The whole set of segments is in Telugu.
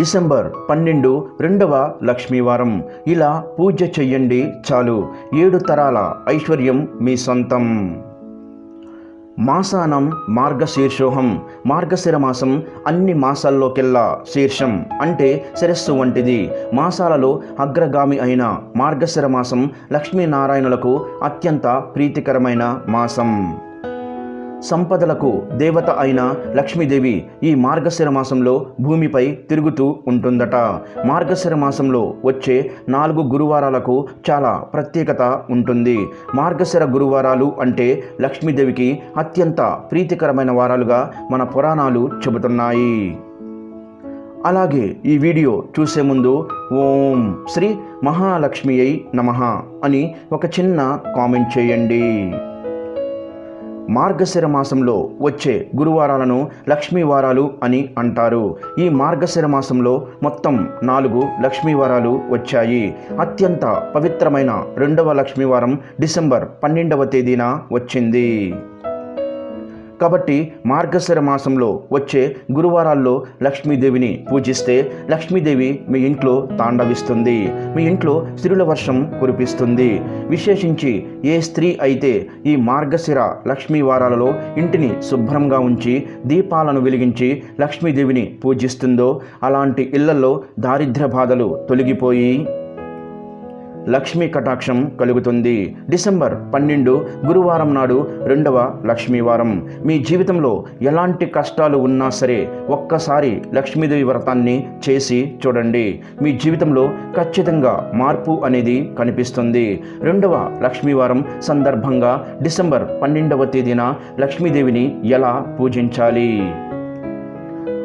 డిసెంబర్ పన్నెండు రెండవ లక్ష్మీవారం. ఇలా పూజ చెయ్యండి చాలు. ఏడు తరాల ఐశ్వర్యం మీ సొంతం. మాసానం మార్గశీర్షోహం. మార్గశిర మాసం అన్ని మాసాల్లోకెల్లా శీర్షం అంటే శిరస్సు వంటిది. మాసాలలో అగ్రగామి అయిన మార్గశిర మాసం లక్ష్మీనారాయణులకు అత్యంత ప్రీతికరమైన మాసం. సంపదలకు దేవత అయిన లక్ష్మీదేవి ఈ మార్గశిర మాసంలో భూమిపై తిరుగుతూ ఉంటుందట. మార్గశిర మాసంలో వచ్చే నాలుగు గురువారాలకు చాలా ప్రత్యేకత ఉంటుంది. మార్గశిర గురువారాలు అంటే లక్ష్మీదేవికి అత్యంత ప్రీతికరమైన వారాలుగా మన పురాణాలు చెబుతున్నాయి. అలాగే ఈ వీడియో చూసే ముందు ఓం శ్రీ మహాలక్ష్మి అయి నమ అని ఒక చిన్న కామెంట్ చేయండి. మార్గశిర మాసంలో వచ్చే గురువారాలను లక్ష్మీ వారాలు అని అంటారు. ఈ మార్గశిర మాసంలో మొత్తం నాలుగు లక్ష్మీ వారాలు వచ్చాయి. అత్యంత పవిత్రమైన రెండవ లక్ష్మీవారం డిసెంబర్ పన్నెండవ తేదీన వచ్చింది. కాబట్టి మార్గశిర మాసంలో వచ్చే గురువారాల్లో లక్ష్మీదేవిని పూజిస్తే లక్ష్మీదేవి మీ ఇంట్లో తాండవిస్తుంది. మీ ఇంట్లో స్త్రీల వర్షం కురిపిస్తుంది. విశేషించి ఏ స్త్రీ అయితే ఈ మార్గశిర లక్ష్మీ వారాలలో ఇంటిని శుభ్రంగా ఉంచి దీపాలను వెలిగించి లక్ష్మీదేవిని పూజిస్తుందో అలాంటి ఇళ్ళలో దారిద్ర్య బాధలు తొలగిపోయి లక్ష్మీ కటాక్షం కలుగుతుంది. డిసెంబర్ పన్నెండు గురువారం నాడు రెండవ లక్ష్మీవారం మీ జీవితంలో ఎలాంటి కష్టాలు ఉన్నా సరే ఒక్కసారి లక్ష్మీదేవి వ్రతాన్ని చేసి చూడండి. మీ జీవితంలో ఖచ్చితంగా మార్పు అనేది కనిపిస్తుంది. రెండవ లక్ష్మీవారం సందర్భంగా డిసెంబర్ పన్నెండవ తేదీన లక్ష్మీదేవిని ఎలా పూజించాలి?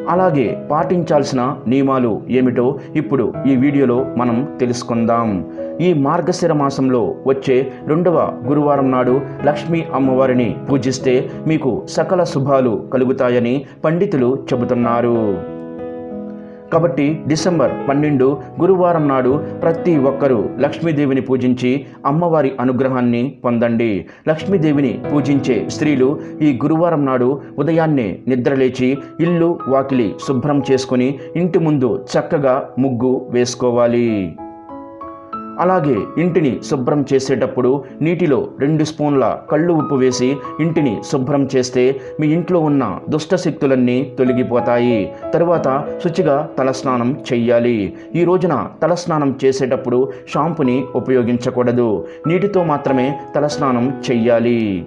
అలాగే పాటించాల్సిన నియమాలు ఏమిటో ఇప్పుడు ఈ వీడియోలో మనం తెలుసుకుందాం. ఈ మార్గశిర మాసంలో వచ్చే రెండవ గురువారం నాడు లక్ష్మీ అమ్మవారిని పూజిస్తే మీకు సకల శుభాలు కలుగుతాయని పండితులు చెబుతున్నారు. కాబట్టి డిసెంబర్ పన్నెండు గురువారం నాడు ప్రతి ఒక్కరూ లక్ష్మీదేవిని పూజించి అమ్మవారి అనుగ్రహాన్ని పొందండి. లక్ష్మీదేవిని పూజించే స్త్రీలు ఈ గురువారం నాడు ఉదయాన్నే నిద్రలేచి ఇల్లు వాకిలి శుభ్రం చేసుకుని ఇంటి ముందు చక్కగా ముగ్గు వేసుకోవాలి. అలాగే ఇంటిని శుభ్రం చేసేటప్పుడు నీటిలో రెండు స్పూన్ల కళ్ళు ఉప్పు వేసి ఇంటిని శుభ్రం చేస్తే మీ ఇంట్లో ఉన్న దుష్ట శక్తులన్నీ తొలగిపోతాయి. తరువాత శుచిగా తలస్నానం చెయ్యాలి. ఈ రోజున తలస్నానం చేసేటప్పుడు షాంపుని ఉపయోగించకూడదు. నీటితో మాత్రమే తలస్నానం చెయ్యాలి.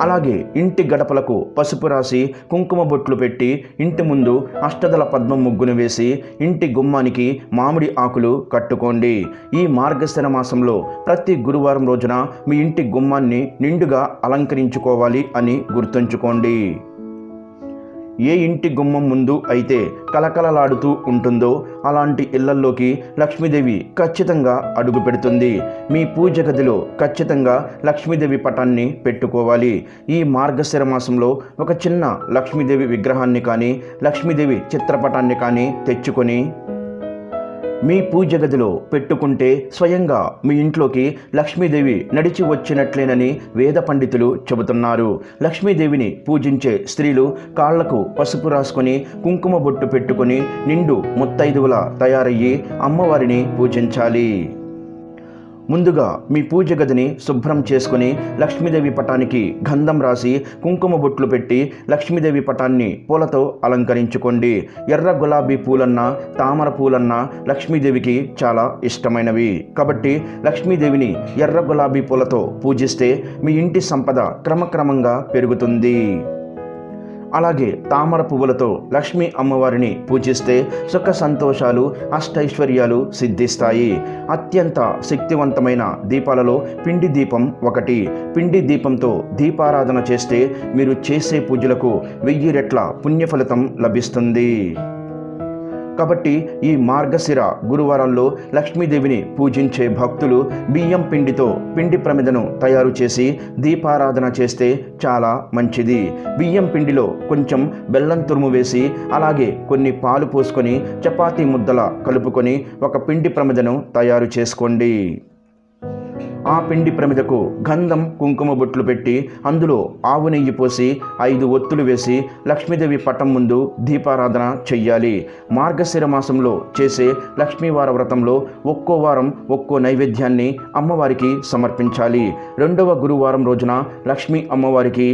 అలాగే ఇంటి గడపలకు పసుపు రాసి కుంకుమ బొట్లు పెట్టి ఇంటి ముందు అష్టదల పద్మం ముగ్గును వేసి ఇంటి గుమ్మానికి మామిడి ఆకులు కట్టుకోండి. ఈ మార్గశిర మాసంలో ప్రతి గురువారం రోజున మీ ఇంటి గుమ్మాన్ని నిండుగా అలంకరించుకోవాలి అని గుర్తుంచుకోండి. ఏ ఇంటి గుమ్మం ముందు అయితే కలకలలాడుతూ ఉంటుందో అలాంటి ఇళ్ళల్లోకి లక్ష్మీదేవి ఖచ్చితంగా అడుగు పెడుతుంది. మీ పూజ గదిలో ఖచ్చితంగా లక్ష్మీదేవి పటాన్ని పెట్టుకోవాలి. ఈ మార్గశిర మాసంలో ఒక చిన్న లక్ష్మీదేవి విగ్రహాన్ని కానీ లక్ష్మీదేవి చిత్రపటాన్ని కానీ తెచ్చుకొని మీ పూజ గదిలో పెట్టుకుంటే స్వయంగా మీ ఇంట్లోకి లక్ష్మీదేవి నడిచి వచ్చినట్లేనని వేద పండితులు చెబుతున్నారు. లక్ష్మీదేవిని పూజించే స్త్రీలు కాళ్ళకు పసుపు రాసుకొని కుంకుమ బొట్టు పెట్టుకుని నిండు ముత్తైదువుల తయారయ్యి అమ్మవారిని పూజించాలి. ముందుగా మీ పూజ గదిని శుభ్రం చేసుకుని లక్ష్మీదేవి పటానికి గంధం రాసి కుంకుమ బొట్లు పెట్టి లక్ష్మీదేవి పటాన్ని పూలతో అలంకరించుకోండి. ఎర్ర గులాబీ పూలన్నా తామర పూలన్నా లక్ష్మీదేవికి చాలా ఇష్టమైనవి. కాబట్టి లక్ష్మీదేవిని ఎర్ర గులాబీ పూలతో పూజిస్తే మీ ఇంటి సంపద క్రమక్రమంగా పెరుగుతుంది. అలాగే తామర పువ్వులతో లక్ష్మీ అమ్మవారిని పూజిస్తే సుఖ సంతోషాలు అష్టైశ్వర్యాలు సిద్ధిస్తాయి. అత్యంత శక్తివంతమైన దీపాలలో పిండి దీపం ఒకటి. పిండి దీపంతో దీపారాధన చేస్తే మీరు చేసే పూజలకు వెయ్యి రెట్ల పుణ్యఫలితం లభిస్తుంది. కాబట్టి ఈ మార్గశిర గురువారాల్లో లక్ష్మీదేవిని పూజించే భక్తులు బియ్యం పిండితో పిండి ప్రమిదను తయారు చేసి దీపారాధన చేస్తే చాలా మంచిది. బియ్యం పిండిలో కొంచెం బెల్లం తురుము వేసి అలాగే కొన్ని పాలు పోసుకొని చపాతీ ముద్దల కలుపుకొని ఒక పిండి ప్రమిదను తయారు చేసుకోండి. ఆ పిండి ప్రమిదకు గంధం కుంకుమ బొట్లు పెట్టి అందులో ఆవు నెయ్యి పోసి ఐదు ఒత్తులు వేసి లక్ష్మీదేవి పటం ముందు దీపారాధన చెయ్యాలి. మార్గశిర మాసంలో చేసే లక్ష్మీవార వ్రతంలో ఒక్కో వారం ఒక్కో నైవేద్యాన్ని అమ్మవారికి సమర్పించాలి. రెండవ గురువారం రోజున లక్ష్మీ అమ్మవారికి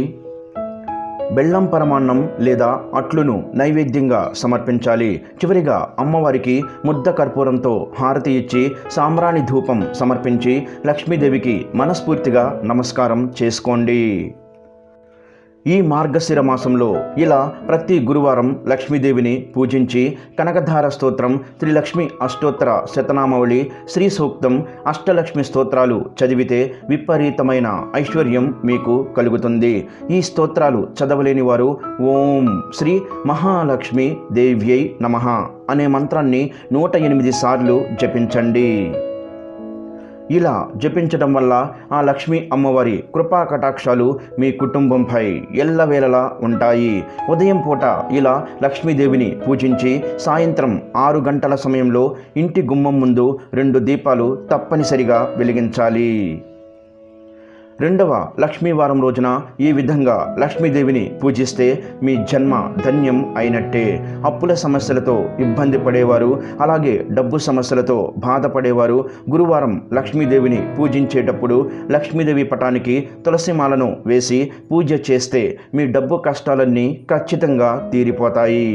బెల్లం పరమాన్నం లేదా అట్లును నైవేద్యంగా సమర్పించాలి. చివరిగా అమ్మవారికి ముద్ద కర్పూరంతో హారతి ఇచ్చి సాంబ్రాణి ధూపం సమర్పించి లక్ష్మీదేవికి మనస్ఫూర్తిగా నమస్కారం చేసుకోండి. ఈ మార్గశిర మాసంలో ఇలా ప్రతి గురువారం లక్ష్మీదేవిని పూజించి కనకధార స్తోత్రం శ్రీలక్ష్మి అష్టోత్తర శతనామావళి శ్రీ సూక్తం అష్టలక్ష్మి స్తోత్రాలు చదివితే విపరీతమైన ఐశ్వర్యం మీకు కలుగుతుంది. ఈ స్తోత్రాలు చదవలేని వారు ఓం శ్రీ మహాలక్ష్మి దేవ్యై నమః అనే మంత్రాన్ని నూట ఎనిమిది సార్లు జపించండి. ఇలా జపించడం వల్ల ఆ లక్ష్మీ అమ్మవారి కృపా కటాక్షాలు మీ కుటుంబంపై ఎల్లవేళలా ఉంటాయి. ఉదయం పూట ఇలా లక్ష్మీదేవిని పూజించి సాయంత్రం ఆరు గంటల సమయంలో ఇంటి గుమ్మం ముందు రెండు దీపాలు తప్పనిసరిగా వెలిగించాలి. రెండవ లక్ష్మీవారం రోజున ఈ విధంగా లక్ష్మీదేవిని పూజిస్తే మీ జన్మ ధన్యం అయినట్టే. అప్పుల సమస్యలతో ఇబ్బంది పడేవారు అలాగే డబ్బు సమస్యలతో బాధపడేవారు గురువారం లక్ష్మీదేవిని పూజించేటప్పుడు లక్ష్మీదేవి పటానికి తులసిమాలను వేసి పూజ చేస్తే మీ డబ్బు కష్టాలన్నీ ఖచ్చితంగా తీరిపోతాయి.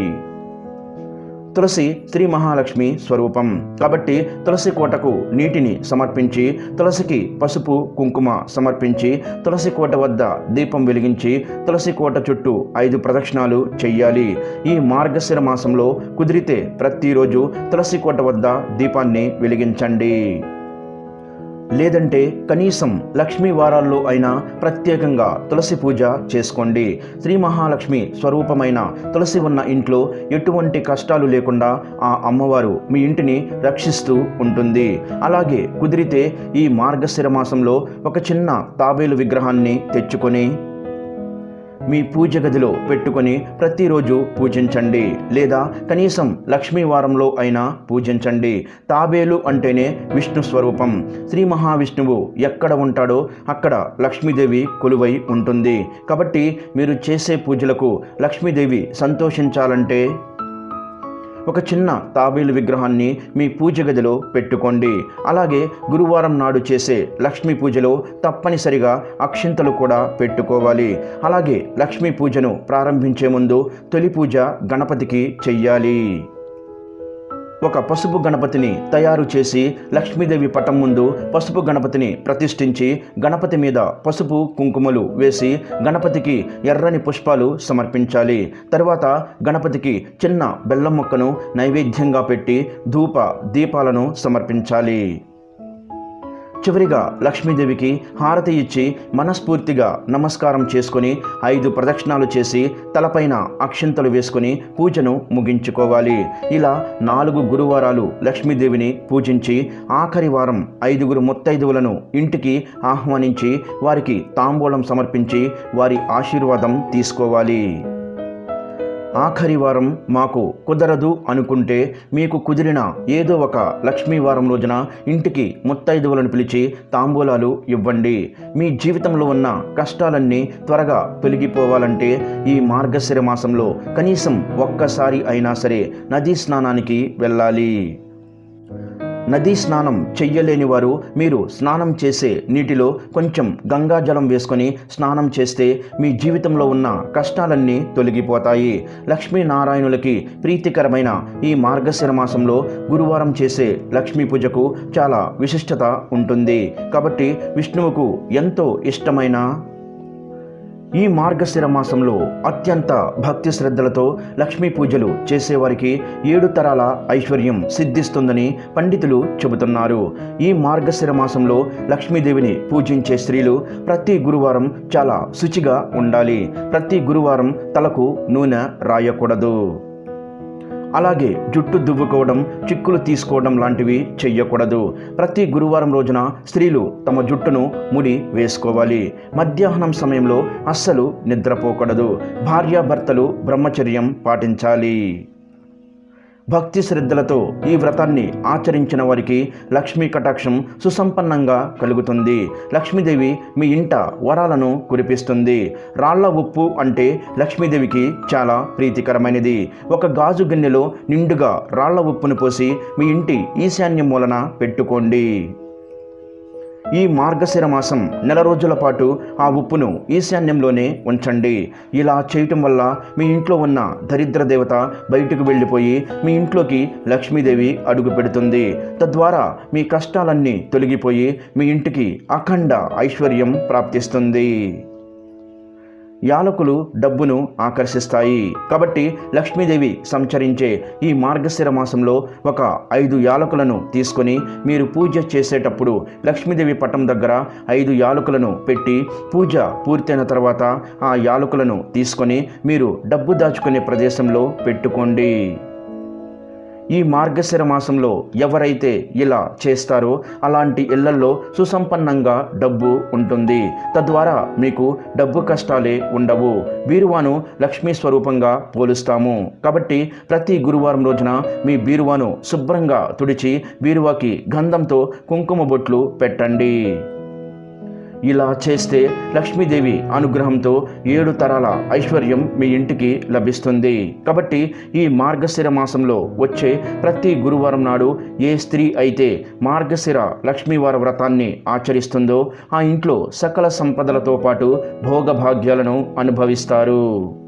తులసి శ్రీ మహాలక్ష్మి స్వరూపం. కాబట్టి తులసి కోటకు నీటిని సమర్పించి తులసికి పసుపు కుంకుమ సమర్పించి తులసి కోట వద్ద దీపం వెలిగించి తులసి కోట చుట్టూ ఐదు ప్రదక్షిణాలు చెయ్యాలి. ఈ మార్గశిర మాసంలో కుదిరితే ప్రతిరోజు తులసి కోట వద్ద దీపాన్ని వెలిగించండి. లేదంటే కనీసం లక్ష్మీ వారాల్లో అయినా ప్రత్యేకంగా తులసి పూజ చేసుకోండి. శ్రీ మహాలక్ష్మి స్వరూపమైన తులసి ఉన్న ఇంట్లో ఎటువంటి కష్టాలు లేకుండా ఆ అమ్మవారు మీ ఇంటిని రక్షిస్తూ ఉంటుంది. అలాగే కుదిరితే ఈ మార్గశిర మాసంలో ఒక చిన్న తాబేలు విగ్రహాన్ని తెచ్చుకొని మీ పూజ గదిలో పెట్టుకొని ప్రతిరోజు పూజించండి. లేదా కనీసం లక్ష్మీ వారంలో అయినా పూజించండి. తాబేలు అంటేనే విష్ణు స్వరూపం. శ్రీ మహావిష్ణువు ఎక్కడ ఉంటాడో అక్కడ లక్ష్మీదేవి కొలువై ఉంటుంది. కాబట్టి మీరు చేసే పూజలకు లక్ష్మీదేవి సంతోషించాలంటే ఒక చిన్న తాబేలు విగ్రహాన్ని మీ పూజ గదిలో పెట్టుకోండి. అలాగే గురువారం నాడు చేసే లక్ష్మీ పూజలో తప్పనిసరిగా అక్షింతలు కూడా పెట్టుకోవాలి. అలాగే లక్ష్మీ పూజను ప్రారంభించే ముందు తొలి పూజ గణపతికి చెయ్యాలి. ఒక పసుపు గణపతిని తయారు చేసి లక్ష్మీదేవి పటం ముందు పసుపు గణపతిని ప్రతిష్ఠించి గణపతి మీద పసుపు కుంకుమలు వేసి గణపతికి ఎర్రని పుష్పాలు సమర్పించాలి. తర్వాత గణపతికి చిన్న బెల్లం మొక్కను నైవేద్యంగా పెట్టి ధూప దీపాలను సమర్పించాలి. చివరిగా లక్ష్మీదేవికి హారతి ఇచ్చి మనస్ఫూర్తిగా నమస్కారం చేసుకొని ఐదు ప్రదక్షిణాలు చేసి తలపైన అక్షింతలు వేసుకుని పూజను ముగించుకోవాలి. ఇలా నాలుగు గురువారాలు లక్ష్మీదేవిని పూజించి ఆఖరి వారం ఐదుగురు ముత్తైదువులను ఇంటికి ఆహ్వానించి వారికి తాంబూలం సమర్పించి వారి ఆశీర్వాదం తీసుకోవాలి. ఆఖరి వారం మాకు కుదరదు అనుకుంటే మీకు కుదిరిన ఏదో ఒక లక్ష్మీ వారం రోజున ఇంటికి ముత్తైదువులను పిలిచి తాంబూలాలు ఇవ్వండి. మీ జీవితంలో ఉన్న కష్టాలన్నీ త్వరగా తొలగిపోవాలంటే ఈ మార్గశిర మాసంలో కనీసం ఒక్కసారి అయినా సరే నదీ స్నానానికి వెళ్ళాలి. నదీ స్నానం చెయ్యలేని వారు మీరు స్నానం చేసే నీటిలో కొంచెం గంగాజలం వేసుకొని స్నానం చేస్తే మీ జీవితంలో ఉన్న కష్టాలన్నీ తొలగిపోతాయి. లక్ష్మీనారాయణులకి ప్రీతికరమైన ఈ మార్గశిర మాసంలో గురువారం చేసే లక్ష్మీ పూజకు చాలా విశిష్టత ఉంటుంది. కాబట్టి విష్ణువుకు ఎంతో ఇష్టమైన ఈ మార్గశిర మాసంలో అత్యంత భక్తి శ్రద్ధలతో లక్ష్మీ పూజలు చేసేవారికి ఏడు తరాల ఐశ్వర్యం సిద్ధిస్తుందని పండితులు చెబుతున్నారు. ఈ మార్గశిర మాసంలో లక్ష్మీదేవిని పూజించే స్త్రీలు ప్రతి గురువారం చాలా శుచిగా ఉండాలి. ప్రతి గురువారం తలకు నూనె రాయకూడదు. అలాగే జుట్టు దువ్వుకోవడం చిక్కులు తీసుకోవడం లాంటివి చెయ్యకూడదు. ప్రతి గురువారం రోజున స్త్రీలు తమ జుట్టును ముడి వేసుకోవాలి. మధ్యాహ్నం సమయంలో అస్సలు నిద్రపోకూడదు. భార్యాభర్తలు బ్రహ్మచర్యం పాటించాలి. భక్తి శ్రద్ధలతో ఈ వ్రతాన్ని ఆచరించిన వారికి లక్ష్మీ కటాక్షం సుసంపన్నంగా కలుగుతుంది. లక్ష్మీదేవి మీ ఇంట వరాలను కురిపిస్తుంది. రాళ్ళ ఉప్పు అంటే లక్ష్మీదేవికి చాలా ప్రీతికరమైనది. ఒక గాజు గిన్నెలో నిండుగా రాళ్ళ ఉప్పును పోసి మీ ఇంటి ఈశాన్య మూలన పెట్టుకోండి. ఈ మార్గశిర మాసం నెల రోజుల పాటు ఆ ఉప్పును ఈశాన్యంలోనే ఉంచండి. ఇలా చేయటం వల్ల మీ ఇంట్లో ఉన్న దరిద్ర దేవత బయటకు వెళ్ళిపోయి మీ ఇంట్లోకి లక్ష్మీదేవి అడుగు పెడుతుంది. తద్వారా మీ కష్టాలన్నీ తొలగిపోయి మీ ఇంటికి అఖండ ఐశ్వర్యం ప్రాప్తిస్తుంది. యాలకులు డబ్బును ఆకర్షిస్తాయి. కాబట్టి లక్ష్మీదేవి సంచరించే ఈ మార్గశిర మాసంలో ఒక ఐదు యాలకులను తీసుకొని మీరు పూజ చేసేటప్పుడు లక్ష్మీదేవి పటం దగ్గర ఐదు యాలకులను పెట్టి పూజ పూర్తయిన తర్వాత ఆ యాలకులను తీసుకొని మీరు డబ్బు దాచుకునే ప్రదేశంలో పెట్టుకోండి. ఈ మార్గశిర మాసంలో ఎవరైతే ఇలా చేస్తారో అలాంటి ఇళ్ళల్లో సుసంపన్నంగా డబ్బు ఉంటుంది. తద్వారా మీకు డబ్బు కష్టాలే ఉండవు. బీరువాను లక్ష్మీ స్వరూపంగా పోలుస్తాము. కాబట్టి ప్రతి గురువారం రోజున మీ బీరువాను శుభ్రంగా తుడిచి బీరువాకి గంధంతో కుంకుమ బొట్లు పెట్టండి. ఇలా చేస్తే లక్ష్మీదేవి అనుగ్రహంతో ఏడు తరాల ఐశ్వర్యం మీ ఇంటికి లభిస్తుంది. కాబట్టి ఈ మార్గశిర మాసంలో వచ్చే ప్రతి గురువారం నాడు ఏ స్త్రీ అయితే మార్గశిర లక్ష్మీవార వ్రతాన్ని ఆచరిస్తుందో ఆ ఇంట్లో సకల సంపదలతో పాటు భోగభాగ్యాలను అనుభవిస్తారు.